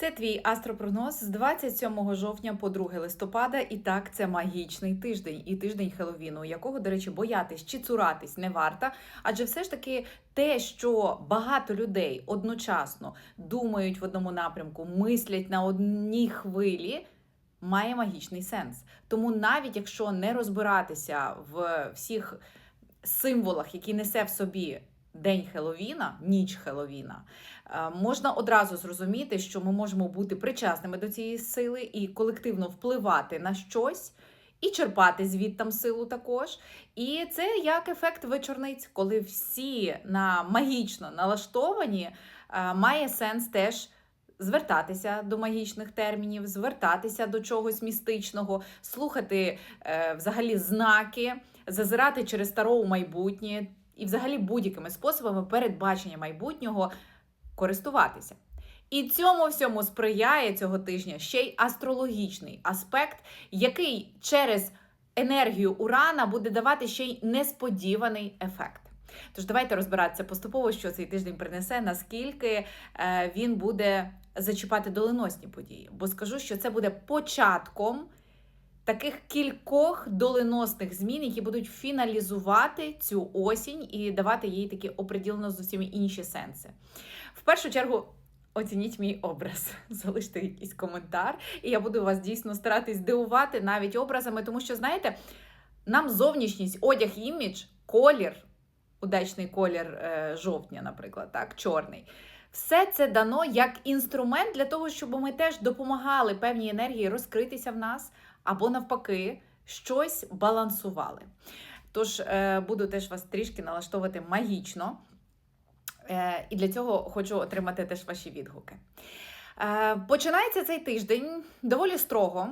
Це твій астропрогноз з 27 жовтня по 2 листопада. І так, це магічний тиждень і тиждень Хеловіну, якого, до речі, боятись чи цуратись не варто. Адже все ж таки те, що багато людей одночасно думають в одному напрямку, мислять на одній хвилі. Має магічний сенс. Тому навіть якщо не розбиратися в всіх символах, які несе в собі День Хеловіна, ніч Хеловіна, е, можна одразу зрозуміти, що ми можемо бути причасними до цієї сили і колективно впливати на щось. І черпати звідтам силу також. І це як ефект вечорниць, коли всі на магічно налаштовані, е, має сенс теж звертатися до магічних термінів, звертатися до чогось містичного, слухати е, взагалі знаки, зазирати через старо у майбутнє і взагалі будь-якими способами передбачення майбутнього користуватися. І цьому всьому сприяє цього тижня ще й астрологічний аспект, який через енергію Урана буде давати ще й несподіваний ефект. Тож давайте розбиратися поступово, що цей тиждень принесе, наскільки е, він буде зачіпати доленосні події. Бо скажу, що це буде початком таких кількох доленосних змін, які будуть фіналізувати цю осінь і давати їй такі оприділено зовсім інші сенси. В першу чергу. Оцініть мій образ, залиште якийсь коментар, і я буду вас дійсно старатись дивувати навіть образами, тому що, знаєте, нам зовнішність, одяг, імідж, колір, удачний колір е, жовтня, наприклад, так, чорний. Все це дано як інструмент для того, щоб ми теж допомагали певній енергії розкритися в нас, або навпаки, щось балансували. Тож е, буду теж вас трішки налаштовувати магічно. Е, і для цього хочу отримати теж ваші відгуки. Е, Починається цей тиждень доволі строго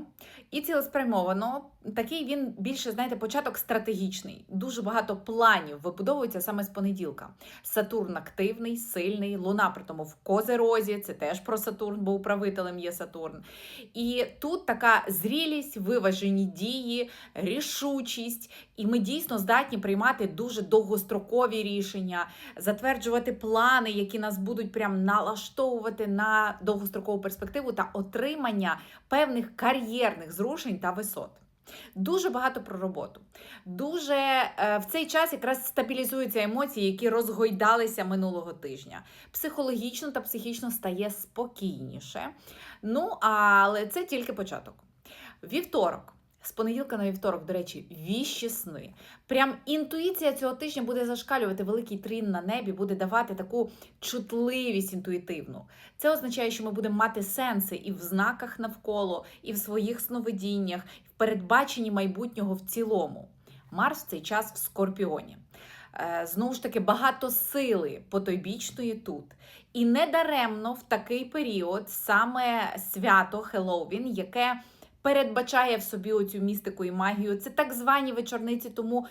і цілеспрямовано. Такий він більше, знаєте, початок стратегічний. Дуже багато планів вибудовується саме з понеділка. Сатурн активний, сильний, луна при тому в Козерозі, це теж про Сатурн, бо управителем є Сатурн. І тут така зрілість, виважені дії, рішучість, і ми дійсно здатні приймати дуже довгострокові рішення, затверджувати плани, які нас будуть прям налаштовувати на довгострокову перспективу та отримання певних кар'єрних зрушень та висот. Дуже багато про роботу. Дуже е, в цей час якраз стабілізуються емоції, які розгойдалися минулого тижня. Психологічно та психічно стає спокійніше. Ну, але це тільки початок. Вівторок. З понеділка на вівторок, до речі, віщі сни. Прям інтуїція цього тижня буде зашкалювати великий трін на небі, буде давати таку чутливість інтуїтивну. Це означає, що ми будемо мати сенси і в знаках навколо, і в своїх сновидіннях, і в передбаченні майбутнього в цілому. Марс в цей час в Скорпіоні. Е, Знову ж таки, багато сили потойбічної тут. І недаремно в такий період саме свято Хеллоуін, яке передбачає в собі оцю містику і магію. Це так звані вечорниці, тому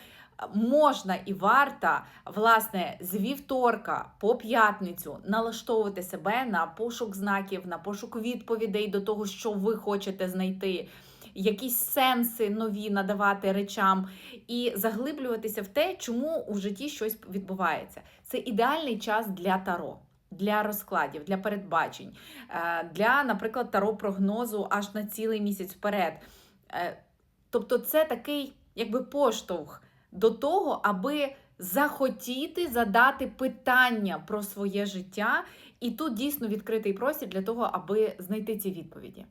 можна і варто, власне, з вівторка по п'ятницю налаштовувати себе на пошук знаків, на пошук відповідей до того, що ви хочете знайти. Якісь сенси нові надавати речам і заглиблюватися в те, чому у житті щось відбувається. Це ідеальний час для таро для розкладів, для передбачень, е, для, наприклад, таро прогнозу аж на цілий місяць вперед. Е, тобто, це такий якби поштовх до того, аби захотіти задати питання про своє життя, і тут дійсно відкритий простір для того, аби знайти ці відповіді.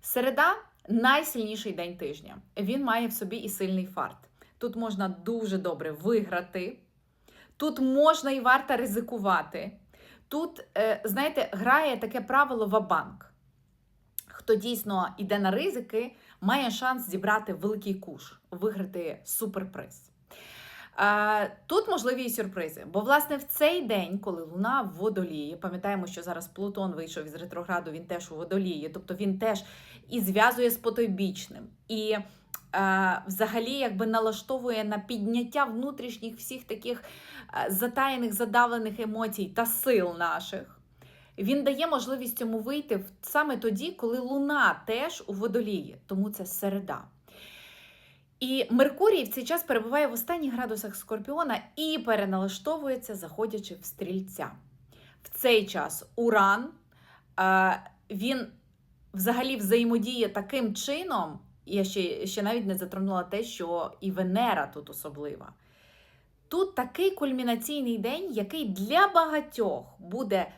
Середа найсильніший день тижня. Він має в собі і сильний фарт. Тут можна дуже добре виграти, тут можна і варто ризикувати. Тут, е, знаєте, грає таке правило вабанк. Хто дійсно йде на ризики, має шанс зібрати великий куш, виграти суперприз. Тут можливі і сюрпризи, бо, власне, в цей день, коли Луна в водолії, пам'ятаємо, що зараз Плутон вийшов із ретрограду, він теж у водолії, тобто він теж і зв'язує з потойбічним. І взагалі якби налаштовує на підняття внутрішніх всіх таких е, затаєних, задавлених емоцій та сил наших. Він дає можливість цьому вийти саме тоді, коли Луна теж у водолії, тому це середа. І Меркурій в цей час перебуває в останніх градусах Скорпіона і переналаштовується, заходячи в стрільця. В цей час Уран. Е, він взагалі взаємодіє таким чином. Я ще, ще навіть не затронула те, що і Венера тут особлива. Тут такий кульмінаційний день, який для багатьох буде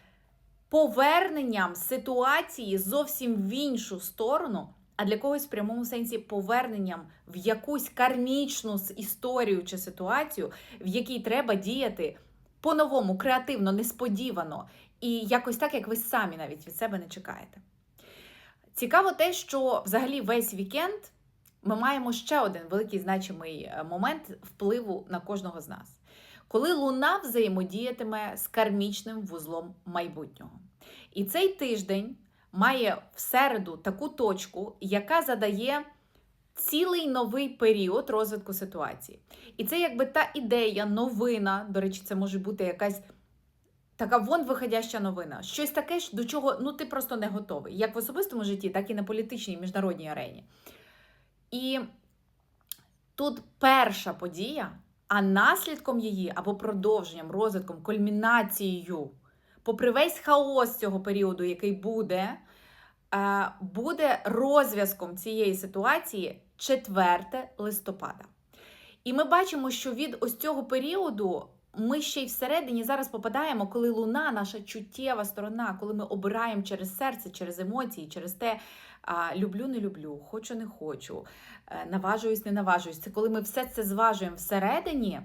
поверненням ситуації зовсім в іншу сторону, а для когось в прямому сенсі поверненням в якусь кармічну історію чи ситуацію, в якій треба діяти по-новому, креативно, несподівано, і якось так, як ви самі навіть від себе не чекаєте. Цікаво те, що взагалі весь вікенд ми маємо ще один великий значимий е, момент впливу на кожного з нас. Коли Луна взаємодіятиме з кармічним вузлом майбутнього. І цей тиждень має в середу таку точку, яка задає цілий новий період розвитку ситуації. І це якби та ідея, новина, до речі, це може бути якась така вон виходяща новина. Щось таке, до чого ну, ти просто не готовий. Як в особистому житті, так і на політичній міжнародній арені. І тут перша подія, а наслідком її або продовженням, розвитком, кульмінацією, попри весь хаос цього періоду, який буде, е, буде розв'язком цієї ситуації 4 листопада. І ми бачимо, що від ось цього періоду ми ще й всередині зараз попадаємо, коли луна, наша чуттєва сторона, коли ми обираємо через серце, через емоції, через те, а, люблю, не люблю, хочу, не хочу, е, наважуюсь, не наважуюсь. Це коли ми все це зважуємо всередині.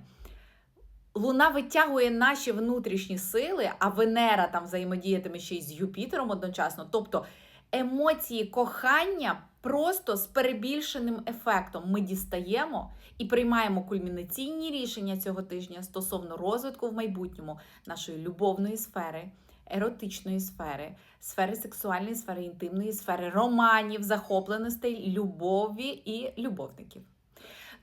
Луна витягує наші внутрішні сили, а Венера там взаємодіятиме ще й з Юпітером одночасно. Тобто емоції кохання просто з перебільшеним ефектом ми дістаємо і приймаємо кульмінаційні рішення цього тижня стосовно розвитку в майбутньому нашої любовної сфери, еротичної сфери, сфери сексуальної сфери, інтимної сфери, романів, захопленостей, любові і любовників.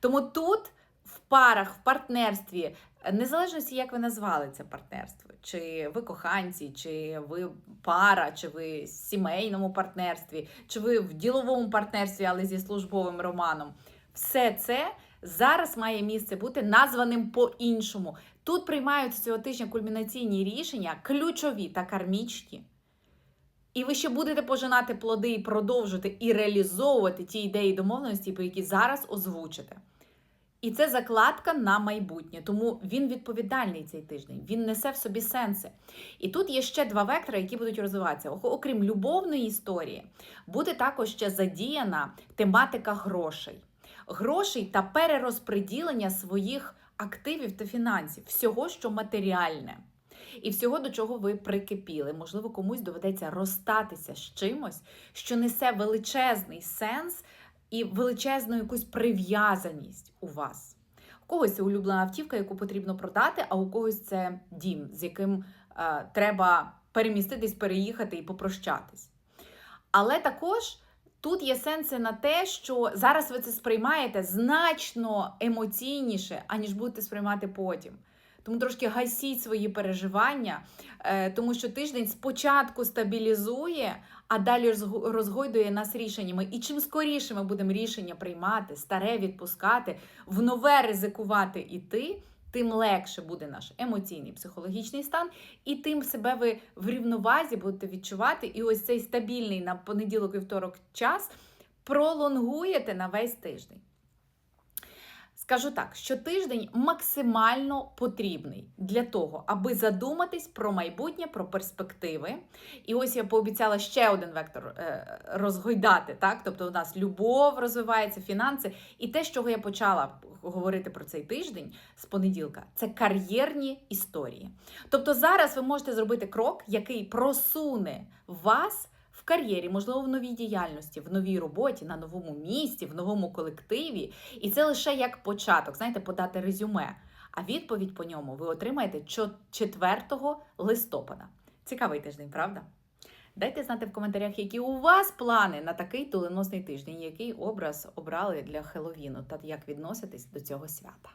Тому тут в парах, в партнерстві, незалежності, як ви назвали це партнерство, чи ви коханці, чи ви пара, чи ви в сімейному партнерстві, чи ви в діловому партнерстві, але зі службовим романом, все це зараз має місце бути названим по-іншому. Тут приймаються цього тижня кульмінаційні рішення, ключові та кармічні. І ви ще будете пожинати плоди і продовжувати і реалізовувати ті ідеї домовленості, про які зараз озвучите. І це закладка на майбутнє, тому він відповідальний цей тиждень. Він несе в собі сенси. І тут є ще два вектори, які будуть розвиватися. Окрім любовної історії, буде також ще задіяна тематика грошей. Грошей та перерозподілення своїх активів та фінансів, всього, що матеріальне. І всього, до чого ви прикипіли. Можливо, комусь доведеться розстатися з чимось, що несе величезний сенс і величезну якусь прив'язаність у вас. У когось це улюблена автівка, яку потрібно продати, а у когось це дім, з яким е, треба переміститись, переїхати і попрощатись. Але також тут є сенси на те, що зараз ви це сприймаєте значно емоційніше, аніж будете сприймати потім. Тому трошки гасіть свої переживання, е, тому що тиждень спочатку стабілізує, а далі розго- розгойдує нас рішеннями. І чим скоріше ми будемо рішення приймати, старе відпускати, в нове ризикувати іти, тим легше буде наш емоційний психологічний стан, і тим себе ви в рівновазі будете відчувати. І ось цей стабільний на понеділок вівторок час пролонгуєте на весь тиждень. Скажу так, що тиждень максимально потрібний для того, аби задуматись про майбутнє, про перспективи. І ось я пообіцяла ще один вектор е, розгойдати. Так? Тобто, у нас любов розвивається, фінанси. І те, з чого я почала говорити про цей тиждень з понеділка, це кар'єрні історії. Тобто, зараз ви можете зробити крок, який просуне вас в кар'єрі, можливо, в новій діяльності, в новій роботі, на новому місці, в новому колективі. І це лише як початок, знаєте, подати резюме. А відповідь по ньому ви отримаєте 4 листопада. Цікавий тиждень, правда? Дайте знати в коментарях, які у вас плани на такий доленосний тиждень, який образ обрали для Хеловіну та як відноситись до цього свята.